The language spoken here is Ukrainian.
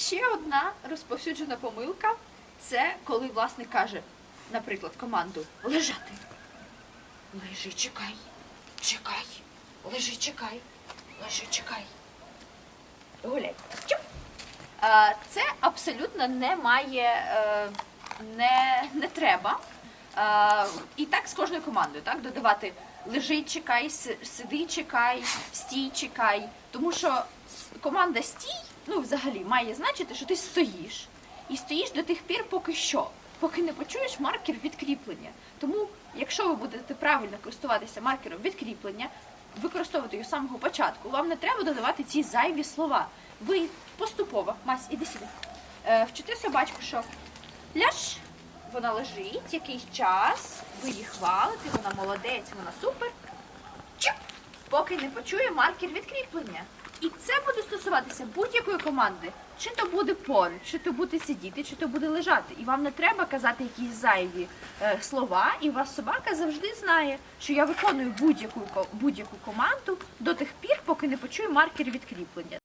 Ще одна розповсюджена помилка це коли власник каже, наприклад, команду лежати. Лежи, чекай, чекай, лежи, чекай, лежи, чекай. Гуляй. Це абсолютно не має, е, не, не треба. І так з кожною командою, так, додавати лежи, чекай, сиди, чекай, стій, чекай. Тому що команда стій, ну взагалі має значити, що ти стоїш. І стоїш до тих пір, поки що, поки не почуєш маркер відкріплення. Тому, якщо ви будете правильно користуватися маркером відкріплення, використовувати його з самого початку, вам не треба додавати ці зайві слова. Ви поступово, Мась, іди сюди. Е, вчите собачку, що ляж, вона лежить якийсь час, ви її хвалите, вона молодець, вона супер. Чіп! Поки не почує маркер відкріплення. І це буде стосуватися будь-якої команди. Чи то буде поруч, чи то буде сидіти, чи то буде лежати. І вам не треба казати якісь зайві е, слова, і вас собака завжди знає, що я виконую будь-яку будь-яку команду до тих пір, поки не почую маркер відкріплення.